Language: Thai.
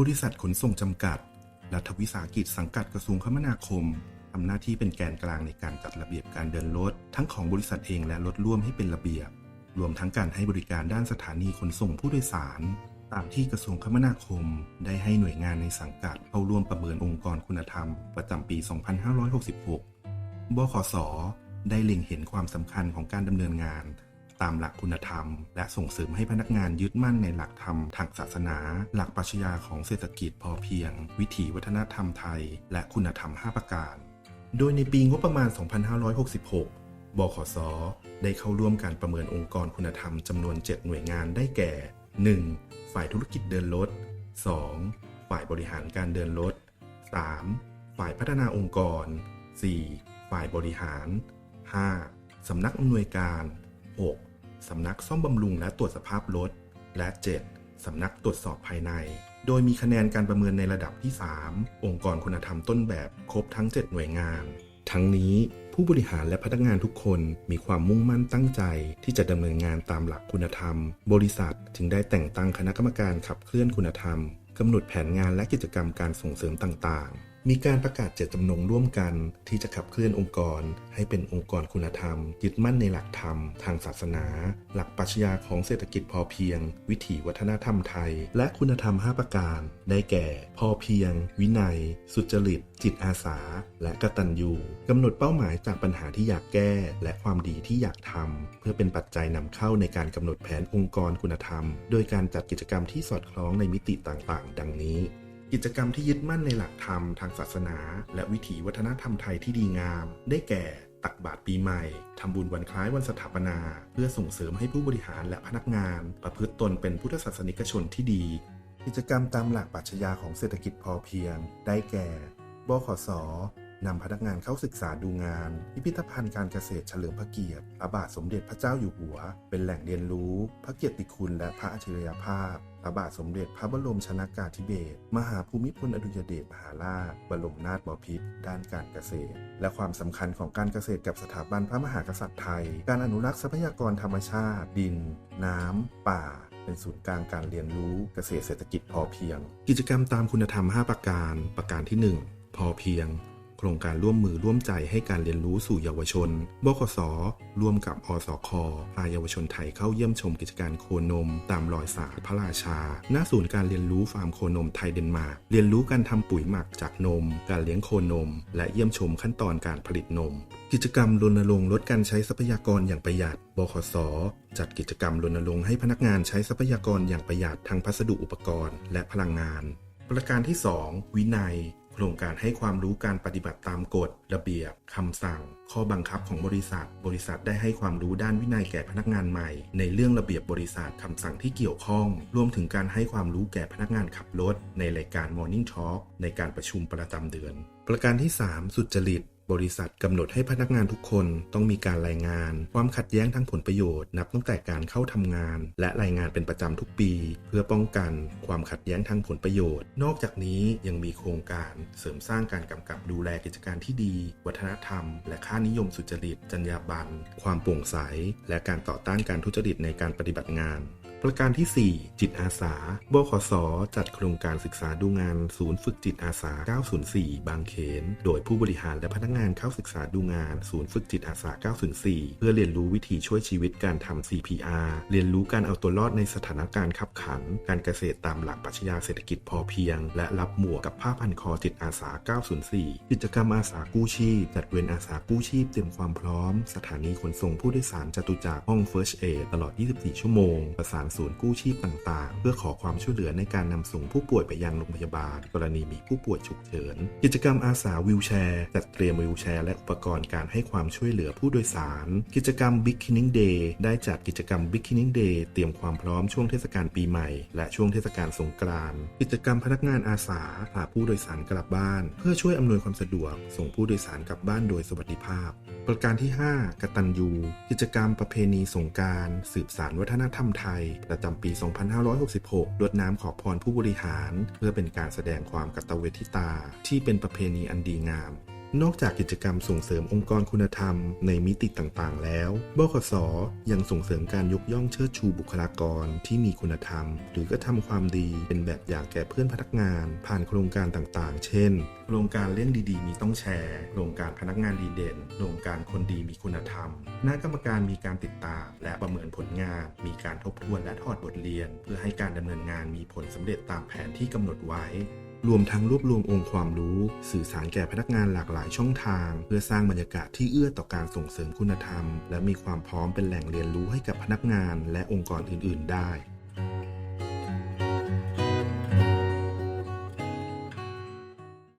บริษัทขนส่งจำกัด รัฐวิสาหกิจสังกัดกระทรวงคมนาคมทำหน้าที่เป็นแกนกลางในการจัดระเบียบการเดินรถ ทั้งของบริษัทเองและรถร่วมให้เป็นระเบียบ รวมทั้งการให้บริการด้านสถานีขนส่งผู้โดยสาร ตามที่กระทรวงคมนาคม ได้ให้หน่วยงานในสังกัดเข้าร่วมประเมินองค์กรคุณธรรม ประจำปี 2566 บขส ได้เล็งเห็นความสำคัญของการดำเนินงาน ตามหลักคุณธรรม และส่งเสริมให้พนักงานยึดมั่นในหลักธรรมทางศาสนา หลักปรัชญาของเศรษฐกิจพอเพียง วิถีวัฒนธรรมไทย และคุณธรรม 5 ประการ โดยในปีงบประมาณ 2566บขส ได้เข้าร่วมการประเมินองค์กรคุณธรรมจำนวน 7 หน่วยงานได้แก่ 1. ฝ่ายธุรกิจเดินรถ 2. ฝ่ายบริหารการเดินรถ 3. ฝ่ายพัฒนาองค์กร 4. ฝ่ายบริหาร 5. สำนักอำนวยการ 6. สำนักซ่อมบำรุงและตรวจสภาพรถ และ 7. สำนักตรวจสอบภายใน โดยมีคะแนนการประเมินในระดับที่ 3 องค์กรคุณธรรมต้นแบบครบทั้ง 7 หน่วยงาน ทั้งนี้ผู้บริหารและพนักงานทุกคนมีความมุ่งมั่นตั้งใจ ที่จะดำเนินงานตามหลักคุณธรรม บริษัทจึงได้แต่งตั้งคณะกรรมการขับเคลื่อนคุณธรรมกำหนดแผนงานและกิจกรรมการส่งเสริมต่างๆ มีการประกาศเจตจำนงร่วมกัน ที่จะขับเคลื่อนองค์กร ให้เป็นองค์กรคุณธรรม ยึดมั่นในหลักธรรม ทางศาสนา หลักปรัชญาของเศรษฐกิจพอเพียง วิถีวัฒนธรรมไทย และคุณธรรม 5 ประการ ได้แก่ พอเพียง วินัย สุจริต จิตอาสา และกตัญญูกำหนดเป้าหมายจากปัญหาที่อยากแก้ และความดีที่อยากทำเพื่อเป็นปัจจัยนำเข้าในการกำหนดแผนองค์กรคุณธรรม โดยการจัดกิจกรรมที่สอดคล้องในมิติต่างๆ ดังนี้ กิจกรรมที่ยึดมั่นในหลักธรรมทางศาสนา และวิถีวัฒนธรรมไทยที่ดีงาม ได้แก่ตักบาตรปีใหม่ ทำบุญวันคล้ายวันสถาปนา เพื่อส่งเสริมให้ผู้บริหารและพนักงาน ประพฤติตนเป็นพุทธศาสนิกชนที่ดี กิจกรรมตามหลักปรัชญาของเศรษฐกิจพอเพียง ได้แก่ บขส นำพนักงานเข้าศึกษาดูงาน พิพิธภัณฑ์การเกษตรเฉลิมพระเกียรติพระบาทสมเด็จพระเจ้าอยู่หัว เป็นแหล่งเรียนรู้ พระเกียรติคุณและพระอัจฉริยภาพพระบาทสมเด็จพระบรมชนากาธิเบศรมหาภูมิพลอดุลยเดชมหาราช บรมนาถบพิตรด้านการเกษตร และความสำคัญของการเกษตรกับสถาบันพระมหากษัตริย์ไทย การอนุรักษ์ทรัพยากรธรรมชาติ ดิน น้ำป่า เป็นศูนย์กลางการเรียนรู้เกษตรเศรษฐกิจพอเพียง กิจกรรมตามคุณธรรม 5 ประการ ประการที่ 1 พอเพียง ครงการร่วมมือร่วมใจให้การเรียนรู้สู่เยาวชนบขสร่วมกับอสคพาเยาวชนไทยเข้าเยี่ยมชมกิจการโคนม ตามรอยสาพระราชา ณ ศูนย์การเรียนรู้ฟาร์มโคนมไทยเดนมาร์ก เรียนรู้การทำปุ๋ยหมักจากนม การเลี้ยงโคนม และเยี่ยมชมขั้นตอนการผลิตนม กิจกรรมรณรงค์ลดการใช้ทรัพยากรอย่างประหยัดบขสจัดกิจกรรมรณรงค์ให้พนักงานใช้ทรัพยากรอย่างประหยัดทั้งพัสดุอุปกรณ์ และพลังงาน ประการที่ 2 วินัย โครงการให้ความรู้การปฏิบัติตามกฎ ระเบียบคำสั่ง ข้อบังคับของบริษัท บริษัทได้ให้ความรู้ด้านวินัยแก่พนักงานใหม่ ในเรื่องระเบียบบริษัทคำสั่งที่เกี่ยวข้อง รวมถึงการให้ความรู้แก่พนักงานขับรถ ในรายการ Morning Talk ในการประชุมประจำเดือน ประการที่ 3 สุจริต บริษัทกำหนดให้พนักงานทุกคนต้องมีการรายงาน ความขัดแย้งทางผลประโยชน์นับตั้งแต่การเข้าทำงาน และรายงานเป็นประจำทุกปี เพื่อป้องกันความขัดแย้งทางผลประโยชน์ นอกจากนี้ยังมีโครงการเสริมสร้างการกำกับดูแลกิจการที่ดี วัฒนธรรม และค่านิยมสุจริต จรรยาบรรณความโปร่งใส และการต่อต้านการทุจริตในการปฏิบัติงาน ประการที่ 4 จิตอาสา บขส จัดโครงการศึกษาดูงานศูนย์ฝึกจิตอาสา 904 บางเขน โดยผู้บริหารและพนักงานเข้าศึกษาดูงาน ศูนย์ฝึกจิตอาสา 904 เพื่อเรียนรู้วิธีช่วยชีวิตการทำ CPR เรียนรู้การเอาตัวรอดในสถานการณ์ขับขัน การเกษตรตามหลักปรัชญาเศรษฐกิจพอเพียง และรับหมวกกับผ้าพันคอจิตอาสา 904 กิจกรรมอาสากู้ชีพ จัดเวรอาสากู้ชีพเตรียมความพร้อม สถานีขนส่งผู้โดยสารจตุจักรห้อง First Aid ตลอด 24 ชั่วโมง ประสานศูนย์กู้ชีพต่างๆ เพื่อขอความช่วยเหลือในการนำส่งผู้ป่วยไปยังโรงพยาบาล กรณีมีผู้ป่วยฉุกเฉิน กิจกรรมอาสาวิวแชร์ จัดเตรียมวิวแชร์และอุปกรณ์การให้ความช่วยเหลือผู้โดยสาร กิจกรรม Beginning Day ได้จัดกิจกรรม Beginning Day เตรียมความพร้อมช่วงเทศกาลปีใหม่ และช่วงเทศกาลสงกรานต์กิจกรรมพนักงานอาสาพาผู้โดยสารกลับบ้าน เพื่อช่วยอำนวยความสะดวก ส่งผู้โดยสารกลับบ้านโดยสวัสดิภาพ ประการที่ 5 กตัญญูกิจกรรมประเพณีสงกราร สืบสารวัฒนธรรมไทยประจำปี 2566รดน้ำขอพรผู้บริหาร เพื่อเป็นการแสดงความกตเวทิตา ที่เป็นประเพณีอันดีงาม นอกจากกิจกรรมส่งเสริมองค์กรคุณธรรมในมิติต่างๆ แล้ว บขส ยังส่งเสริมการยกย่องเชิดชูบุคลากรที่มีคุณธรรม หรือก็ทำความดีเป็นแบบอย่างแก่เพื่อนพนักงาน ผ่านโครงการต่างๆ เช่น โครงการเล่นดีๆ มีต้องแชร์ โครงการพนักงานดีเด่น โครงการคนดีมีคุณธรรมคณะกรรมการมีการติดตาม และประเมินผลงาน มีการทบทวนและถอดบทเรียน เพื่อให้การดำเนินงานมีผลสำเร็จตามแผนที่กำหนดไว้ รวมทั้งรวบรวมองค์ความรู้ สื่อสารแก่พนักงานหลากหลายช่องทาง เพื่อสร้างบรรยากาศที่เอื้อต่อการส่งเสริมคุณธรรม และมีความพร้อมเป็นแหล่งเรียนรู้ให้กับพนักงานและองค์กรอื่น ๆ ได้